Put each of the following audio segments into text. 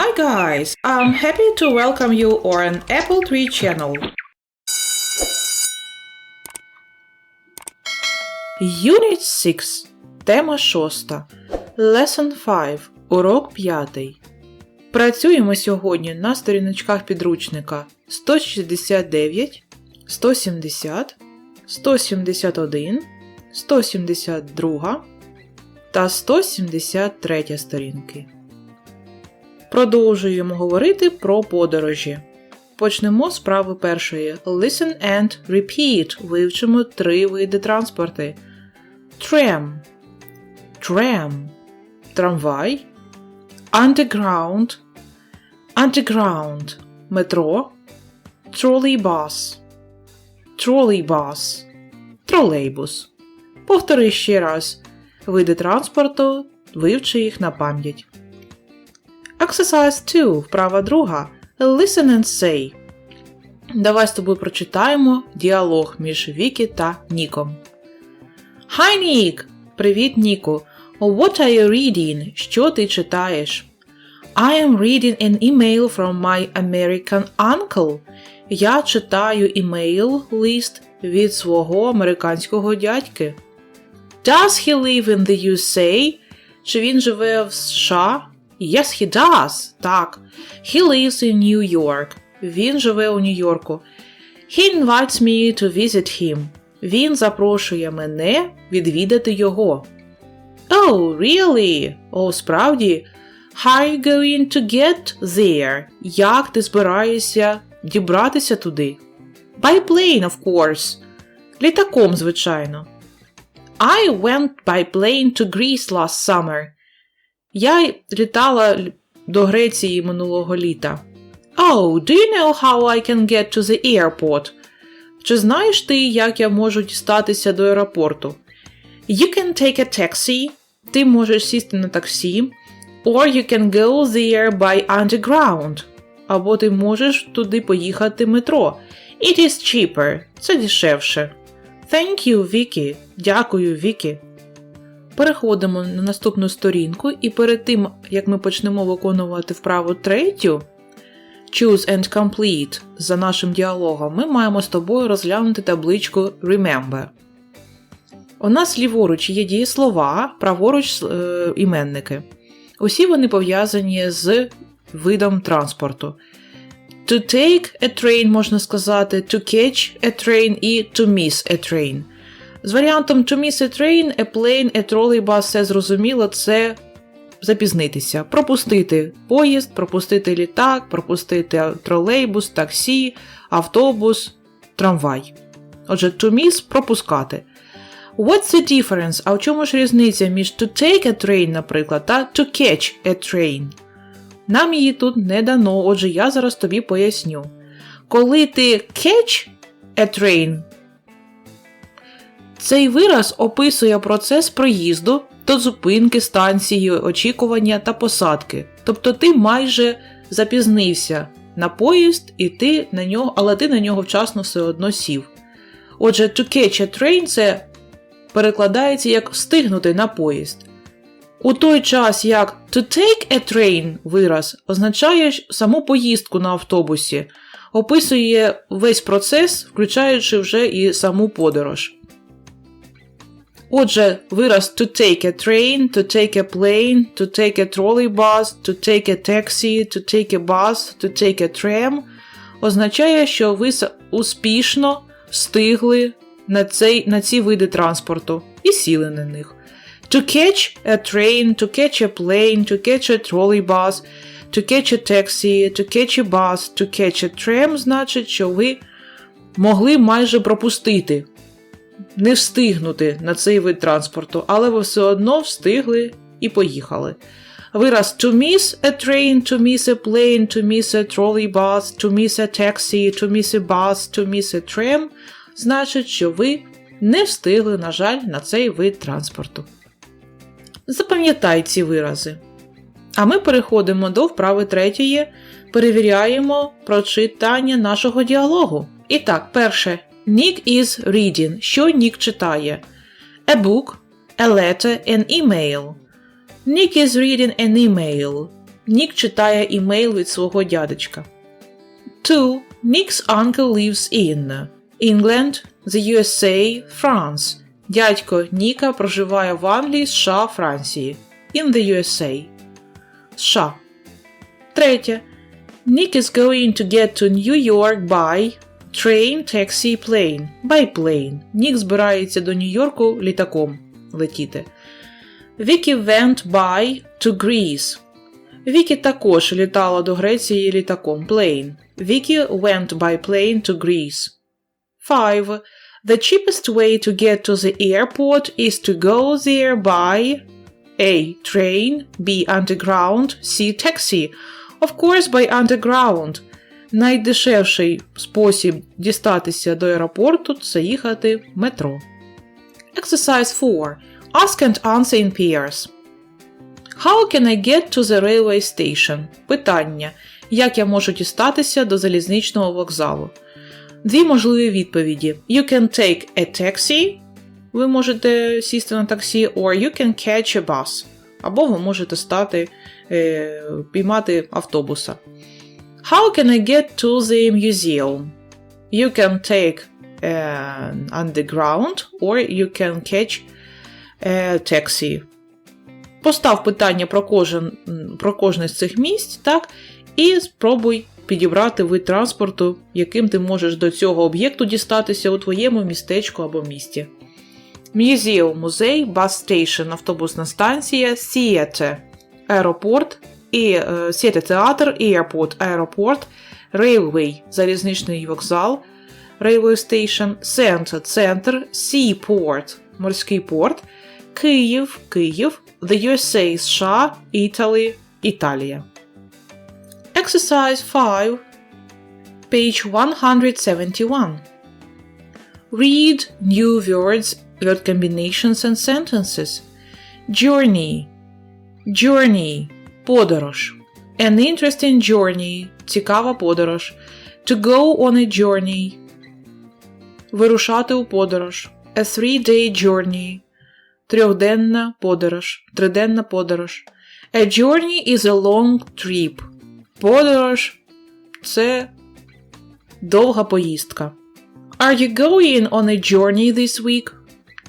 Hi guys, I'm happy to welcome you on Apple Tree channel. Unit 6. Тема 6. Lesson 5. Урок 5. Працюємо сьогодні на сторіночках підручника 169, 170, 171, 172 та 173 сторінки. Продовжуємо говорити про подорожі. Почнемо з прави першої. Listen and repeat. Вивчимо три види транспорти. Tram. Tram. Трамвай. Underground. Underground. Метро. Trolleybus. Trolleybus. Тролейбус. Повтори ще раз. Види транспорту. Вивчи їх на пам'ять. Exercise 2. Вправа друга. Listen and say. Давай з тобою прочитаємо діалог між Вікі та Ніком. Hi, Нік! Привіт, Ніку. What are you reading? Що ти читаєш? I am reading an email from my American uncle. Я читаю імейл лист від свого американського дядьки. Does he live in the USA? Чи він живе в США? Yes, he does. Так. He lives in New York. Він живе у Нью-Йорку. He invites me to visit him. Він запрошує мене відвідати його. Oh, really? О, oh, справді? How you going to get there? Як ти збираєшся дібратися туди? By plane, of course. Літаком, звичайно. I went by plane to Greece last summer. Я літала до Греції минулого літа. Oh, do you know how I can get to the airport? Чи знаєш ти, як я можу дістатися до аеропорту? You can take a taxi. Ти можеш сісти на таксі. Or you can go there by underground. Або ти можеш туди поїхати метро. It is cheaper. Це дешевше. Thank you, Vicky. Дякую, Вікі. Переходимо на наступну сторінку, і перед тим, як ми почнемо виконувати вправу третю Choose and Complete за нашим діалогом, ми маємо з тобою розглянути табличку Remember. У нас ліворуч є дієслова, праворуч е, іменники. Усі вони пов'язані з видом транспорту. To take a train можна сказати to catch a train і to miss a train. З варіантом to miss a train, a plane, a trolleybus, все зрозуміло, це запізнитися, пропустити поїзд, пропустити літак, пропустити тролейбус, таксі, автобус, трамвай. Отже, to miss – пропускати. What's the difference? А в чому ж різниця між to take a train, наприклад, та to catch a train? Нам її тут не дано, отже, я зараз тобі поясню. Коли ти catch a train, цей вираз описує процес проїзду до зупинки станції, очікування та посадки. Тобто ти майже запізнився на поїзд, і ти на нього, але ти на нього вчасно все одно сів. Отже, to catch a train це перекладається як встигнути на поїзд. У той час, як to take a train вираз означає саму поїздку на автобусі, описує весь процес, включаючи вже і саму подорож. Отже, вираз to take a train, to take a plane, to take a trolleybus, to take a taxi, to take a bus, to take a tram означає, що ви успішно встигли на, цей, на ці види транспорту і сіли на них. To catch a train, to catch a plane, to catch a trolleybus, to catch a taxi, to catch a bus, to catch a tram значить, що ви могли майже пропустити не встигнути на цей вид транспорту, але ви все одно встигли і поїхали. Вираз to miss a train, to miss a plane, to miss a trolleybus, to miss a taxi, to miss a bus, to miss a tram значить, що ви не встигли, на жаль, на цей вид транспорту. Запам'ятай ці вирази. А ми переходимо до вправи третьої, перевіряємо прочитання нашого діалогу. І так, перше. Nick is reading. Що Нік читає? A book, a letter, an email. Nick is reading an email. Нік читає імейл від свого дядечка. 2. Nick's uncle lives in England, the USA, France. Дядько Ніка проживає в Англії, США, Франції. In the USA. США. Третє. Nick is going to get to New York by train, taxi, plane. By plane. Нік збирається до Нью-Йорку літаком летіти. Vicky went by to Greece. Вікі також літала до Греції літаком plane. Vicky went by plane to Greece. 5. The cheapest way to get to the airport is to go there by A. Train, B. Underground, C. Taxi. Of course, by underground. Найдешевший спосіб дістатися до аеропорту це їхати метро. Exercise 4. Ask and answer in pairs. How can I get to the railway station? Питання. Як я можу дістатися до залізничного вокзалу? Дві можливі відповіді. You can take a taxi. Ви можете сісти на таксі, or you can catch a bus. Або ви можете стати, е, піймати автобуса. How can I get to the museum? You can take an underground, or you can catch a taxi. Постав питання про кожен, про кожне з цих місць, так, і спробуй підібрати вид транспорту, яким ти можеш до цього об'єкту дістатися у твоєму містечку або місті. Museum – музей, bus station – автобусна станція, theater – аеропорт, і theater – театр, airport – аеропорт, railway – залізничний вокзал, railway station, center – центр, seaport – морський порт, Київ – Київ, the USA – США, Italy – Італія. Exercise 5, page 171. Read new words, word combinations and sentences. Journey. Journey. Подорож. An interesting journey. Цікава подорож. To go on a journey. Вирушати у подорож. A three-day journey. Трьохденна подорож. Триденна подорож. A journey is a long trip. Подорож це довга поїздка. Are you going on a journey this week?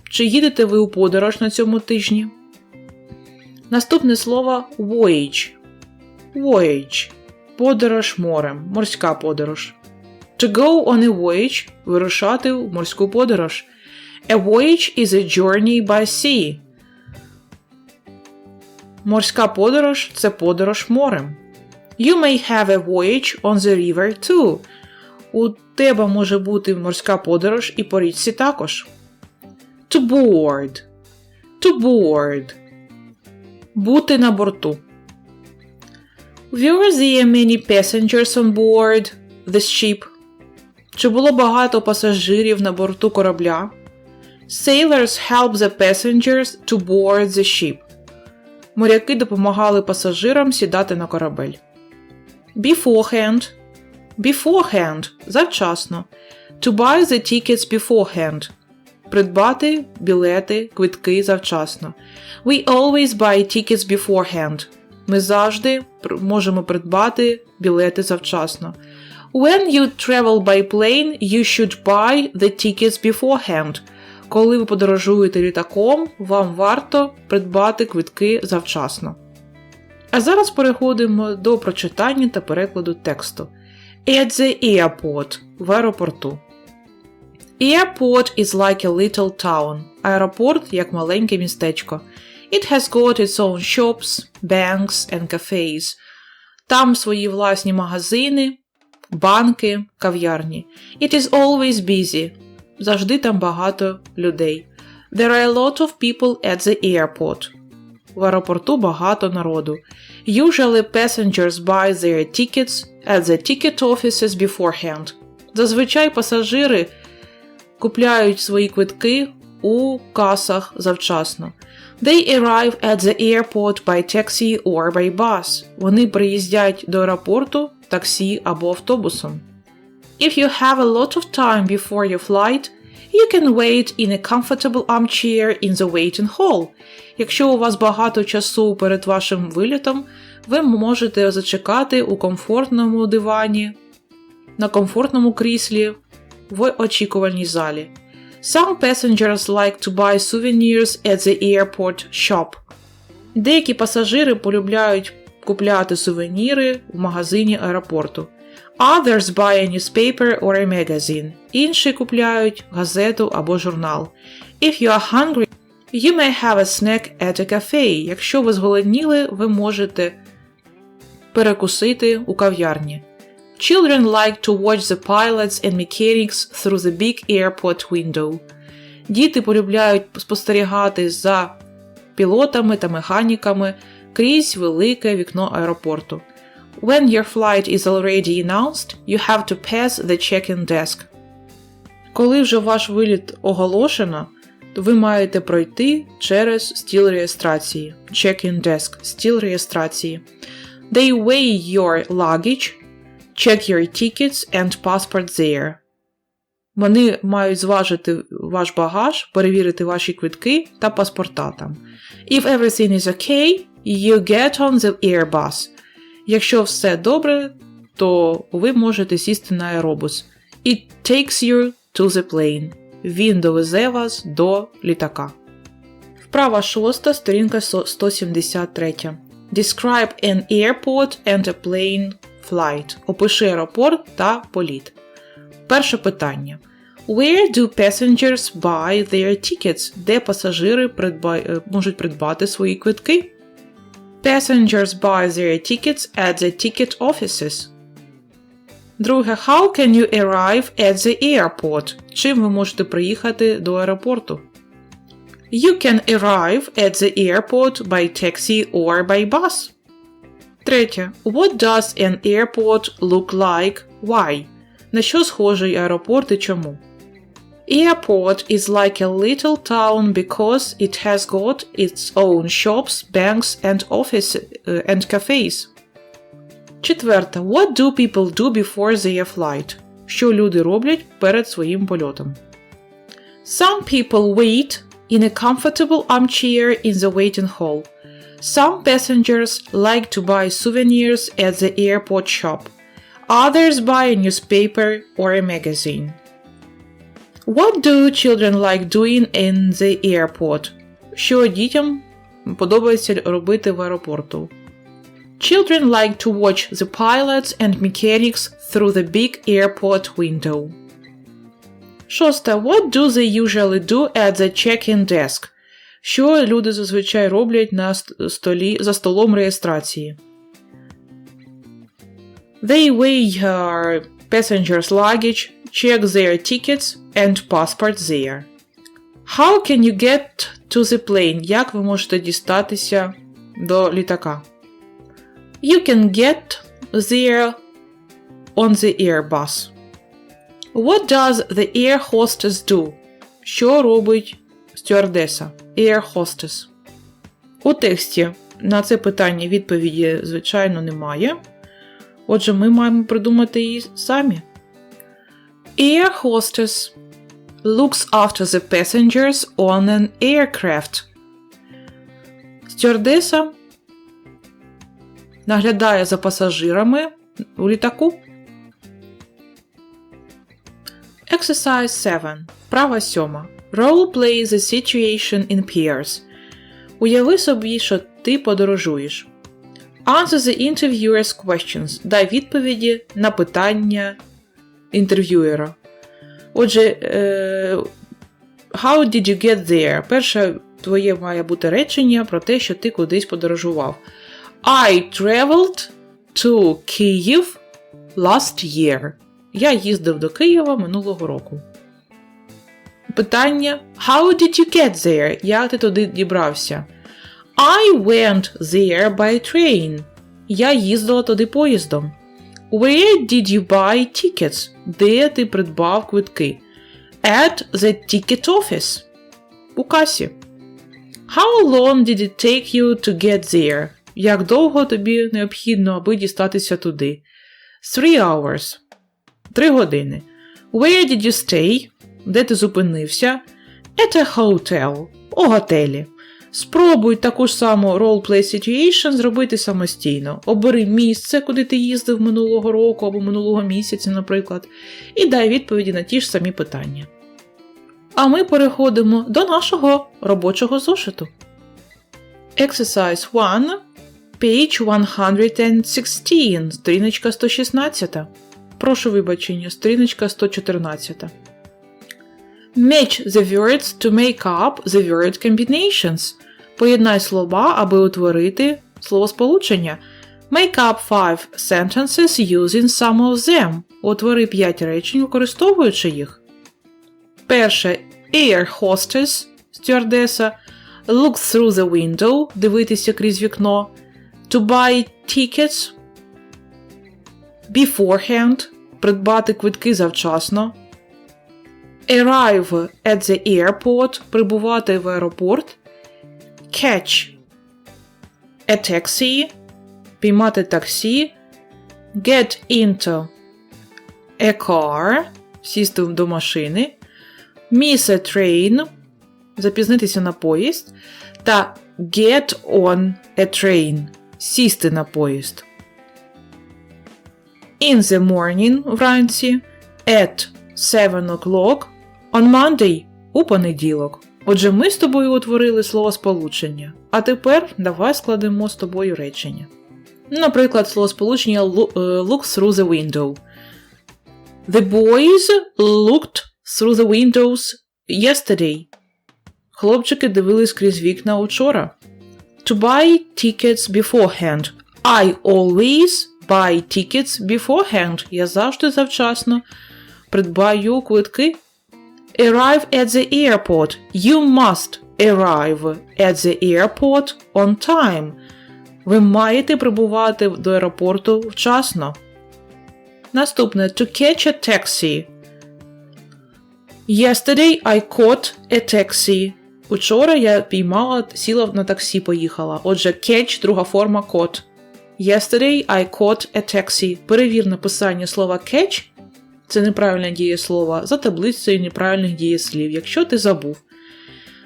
Чи їдете ви у подорож на цьому тижні? Наступне слово voyage. Voyage. Подорож морем. Морська подорож. To go on a voyage вирушати в морську подорож. A voyage is a journey by sea. Морська подорож це подорож морем. You may have a voyage on the river too. У тебе може бути морська подорож і по річці також. To board. To board. Бути на борту. Were there many passengers on board this ship? Чи було багато пасажирів на борту корабля? Sailors help the passengers to board the ship. Моряки допомагали пасажирам сідати на корабель. Beforehand. Beforehand – завчасно. To buy the tickets beforehand. Придбати білети, квитки завчасно. We always buy tickets beforehand. Ми завжди можемо придбати білети завчасно. When you travel by plane, you should buy the tickets beforehand. Коли ви подорожуєте літаком, вам варто придбати квитки завчасно. А зараз переходимо до прочитання та перекладу тексту. At the airport в аеропорту. Airport is like a little town. Аеропорт як маленьке містечко. It has got its own shops, banks and cafes. Там свої власні магазини, банки, кав'ярні. It is always busy. Завжди там багато людей. There are a lot of people at the airport. В аеропорту багато народу. Usually passengers buy their tickets at the ticket offices beforehand. Зазвичай пасажири купляють свої квитки у касах завчасно. They arrive at the airport by taxi or by bus. Вони приїздять до аеропорту таксі або автобусом. If you have a lot of time before your flight, You can wait in a comfortable armchair in the waiting hall. Якщо у вас багато часу перед вашим вилітом, ви можете зачекати у комфортному дивані, на комфортному кріслі в очікувальній залі. Some passengers like to buy souvenirs at the airport shop. Деякі пасажири полюбляють купляти сувеніри в магазині аеропорту. Others buy a newspaper or a magazine. Інші купляють газету або журнал. If you are hungry, you may have a snack at a cafe. Якщо ви зголодніли, ви можете перекусити у кав'ярні. Children like to watch the pilots and mechanics through the big airport window. Діти полюбляють спостерігати за пілотами та механіками крізь велике вікно аеропорту. When your flight is already announced, you have to pass the check-in desk. Коли вже ваш виліт оголошено, ви маєте пройти через стіл реєстрації. Check-in desk, стіл реєстрації. They weigh your luggage, check your tickets and passport there. Вони мають зважити ваш багаж, перевірити ваші квитки та паспорта там. If everything is okay, you get on the Airbus. Якщо все добре, то ви можете сісти на аеробус. It takes you to the plane. Він довезе вас до літака. Вправа 6, сторінка 173. Describe an airport and a plane flight. Опиши аеропорт та політ. Перше питання. Where do passengers buy their tickets? Де пасажири придба... е, можуть придбати свої квитки? Passengers buy their tickets at the ticket offices. Друге, how can you arrive at the airport? Чим ви можете приїхати до аеропорту? You can arrive at the airport by taxi or by bus. Третє. What does an airport look like? Why? На що схожий аеропорт і чому? Airport is like a little town because it has got its own shops, banks and offices uh, and cafes. Четверте. What do people do before their flight? Що люди роблять перед своїм польотом? Some people wait in a comfortable armchair in the waiting hall. Some passengers like to buy souvenirs at the airport shop. Others buy a newspaper or a magazine. What do children like doing in the airport? Що дітям подобається робити в аеропорту? Children like to watch the pilots and mechanics through the big airport window. Шосте. What do they usually do at the check-in desk? Що люди зазвичай роблять на столі за столом реєстрації? They weigh uh, passengers' luggage, check their tickets and passports there. How can you get to the plane? Як ви можете дістатися до літака? You can get there on the Airbus. What does the air hostess do? Що робить стюардеса? Air hostess. У тексті на це питання відповіді, звичайно, немає. Отже, ми маємо придумати її самі. Air hostess looks after the passengers on an aircraft. Стюардеса наглядає за пасажирами у літаку. Exercise 7. Вправа 7. Role play the situation in pairs. Уяви собі, що ти подорожуєш. Answer the interviewer's questions. Дай відповіді на питання інтерв'юера. Отже, е, how did you get there? Перше твоє має бути речення про те, що ти кудись подорожував. I traveled to Kyiv last year. Я їздив до Києва минулого року. Питання: How did you get there? Як ти туди дібрався? I went there by train. Я їздила туди поїздом. Where did you buy tickets? Де ти придбав квитки? At the ticket office. У касі. How long did it take you to get there? Як довго тобі необхідно, аби дістатися туди? Three hours. Три години. Where did you stay? Де ти зупинився? At a hotel. У готелі. Спробуй таку ж саму role-play situation зробити самостійно. Обери місце, куди ти їздив минулого року або минулого місяця, наприклад, і дай відповіді на ті ж самі питання. А ми переходимо до нашого робочого зошиту. Exercise 1, page 116, сторіночка 116. Прошу вибачення, сторіночка 114. Match the words to make up the word combinations. Поєднай слова, аби утворити словосполучення. Make up five sentences using some of them. Утвори 5 речень, використовуючи їх. Перше air hostess стюардеса. Look through the window дивитися крізь вікно. To buy tickets beforehand придбати квитки завчасно. Arrive at the airport прибувати в аеропорт. Catch a taxi піймати таксі. Get into a car сісти до машини. Miss a train запізнитися на поїзд. Та get on a train сісти на поїзд. In the morning вранці. At 7 o'clock. On Monday у понеділок. Отже, ми з тобою утворили словосполучення. А тепер давай складемо з тобою речення. Наприклад, словосполучення loo- е, look through the window. The boys looked through the windows yesterday. Хлопчики дивились крізь вікна учора. To buy tickets beforehand. I always buy tickets beforehand. Я завжди завчасно придбаю квитки. Arrive at the airport. You must arrive at the airport on time. Ви маєте прибувати до аеропорту вчасно. Наступне to catch a taxi. Yesterday I caught a taxi. Учора я піймала, сіла на таксі, поїхала. Отже, catch, друга форма caught. Yesterday I caught a taxi. Перевір написання слова catch це неправильне дієслово за таблицею неправильних дієслів, якщо ти забув.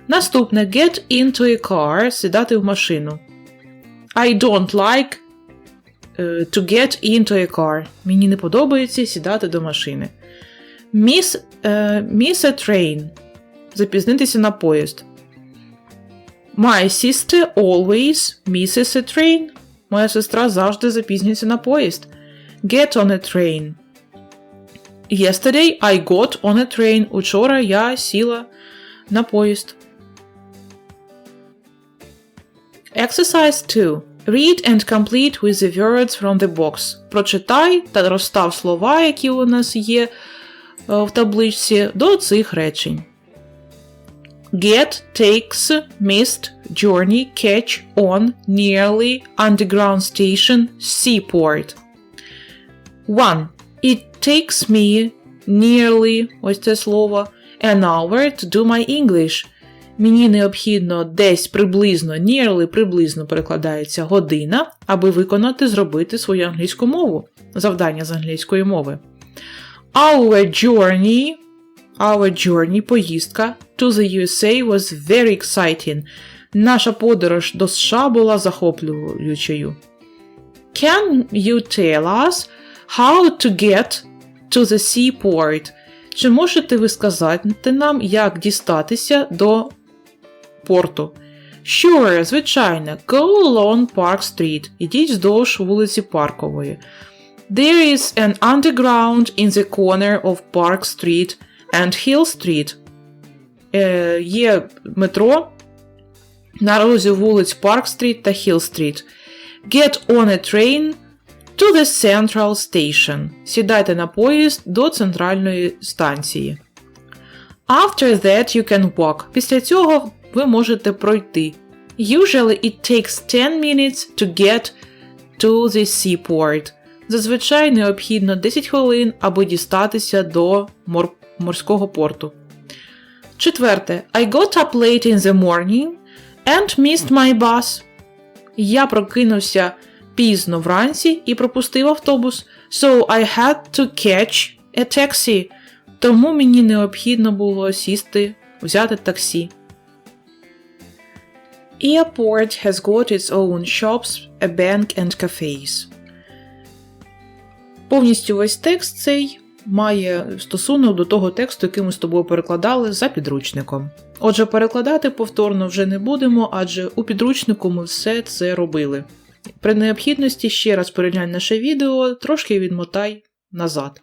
Наступне get into a car сідати в машину. I don't like е, to get into a car. Мені не подобається сідати до машини. Miss, е, miss a train. Запізнитися на поїзд. My sister always misses a train. Моя сестра завжди запізнюється на поїзд. Get on a train. Yesterday I got on a train. Учора я сіла на поїзд. Exercise 2. Read and complete with the words from the box. Прочитай та розстав слова, які у нас є е, в табличці, до цих речень. Get, takes, missed, journey, catch, on, nearly, underground station, seaport. 1. It takes me nearly, ось це слово, an hour to do my English. Мені необхідно десь приблизно, nearly приблизно перекладається година, аби виконати, зробити свою англійську мову. Завдання з англійської мови. Our journey, our journey, поїздка to the USA was very exciting. Наша подорож до США була захоплюючою. Can you tell us how to get to the seaport? Чи можете ви сказати нам, як дістатися до порту? Sure, звичайно. Go along Park Street. Ідіть вздовж вулиці Паркової. There is an underground in the corner of Park Street and Hill Street. Е, є метро на розі вулиць Парк Стріт та Hill Street. Get on a train to the central station. Сідайте на поїзд до центральної станції. After that you can walk. Після цього ви можете пройти. Usually it takes 10 minutes to get to the seaport. Зазвичай необхідно 10 хвилин, аби дістатися до мор- морського порту. Четверте. I got up late in the morning and missed my bus. Я прокинувся пізно вранці і пропустив автобус. So I had to catch a taxi. Тому мені необхідно було сісти, взяти таксі. Airport has got its own shops, a bank and cafes. Повністю весь текст цей має стосунок до того тексту, який ми з тобою перекладали за підручником. Отже, перекладати повторно вже не будемо, адже у підручнику ми все це робили. При необхідності ще раз переглянь наше відео, трошки відмотай назад.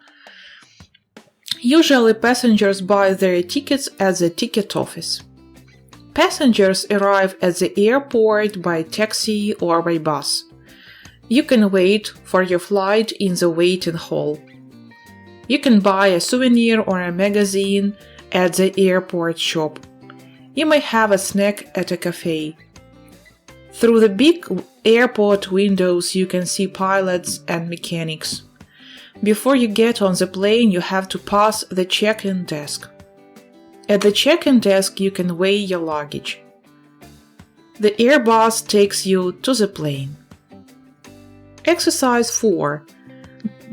Usually passengers buy their tickets at the ticket office. Passengers arrive at the airport by taxi or by bus. You can wait for your flight in the waiting hall. You can buy a souvenir or a magazine at the airport shop. You may have a snack at a cafe. Through the big airport windows, you can see pilots and mechanics. Before you get on the plane, you have to pass the check in desk. At the check in desk, you can weigh your luggage. The Airbus takes you to the plane. Exercise 4.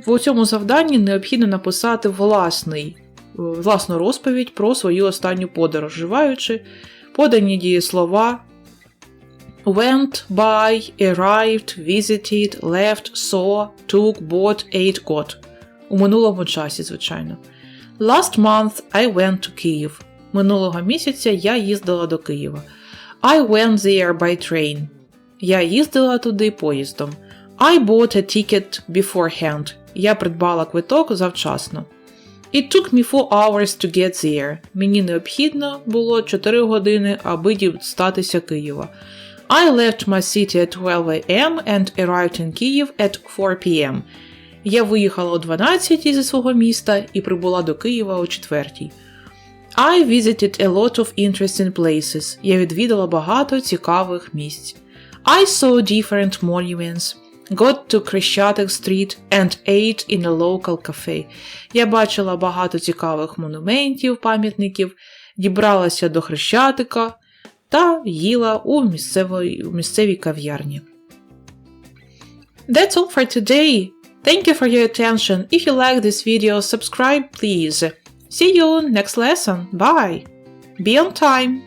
В цьому завданні необхідно написати власний, власну розповідь про свою останню подорож, вживаючи подані дієслова went, by, arrived, visited, left, saw, took, bought, ate, got. У минулому часі, звичайно. Last month I went to Kyiv. Минулого місяця я їздила до Києва. I went there by train. Я їздила туди поїздом. I bought a ticket beforehand. Я придбала квиток завчасно. It took me four hours to get there. Мені необхідно було 4 години, аби дістатися Києва. I left my city at 12 am and arrived in Kyiv at 4 pm. Я виїхала о 12 зі свого міста і прибула до Києва о 4. I visited a lot of interesting places. Я відвідала багато цікавих місць. I saw different monuments. Got to Chrestiatic Street and ate in a local cafe. Я бачила багато цікавих монументів, пам'ятників, дібралася до Хрещатика та їла у місцевій, у місцевій кав'ярні. That's all for today. Thank you for your attention. If you like this video, subscribe please. See you next lesson. Bye. Be on time.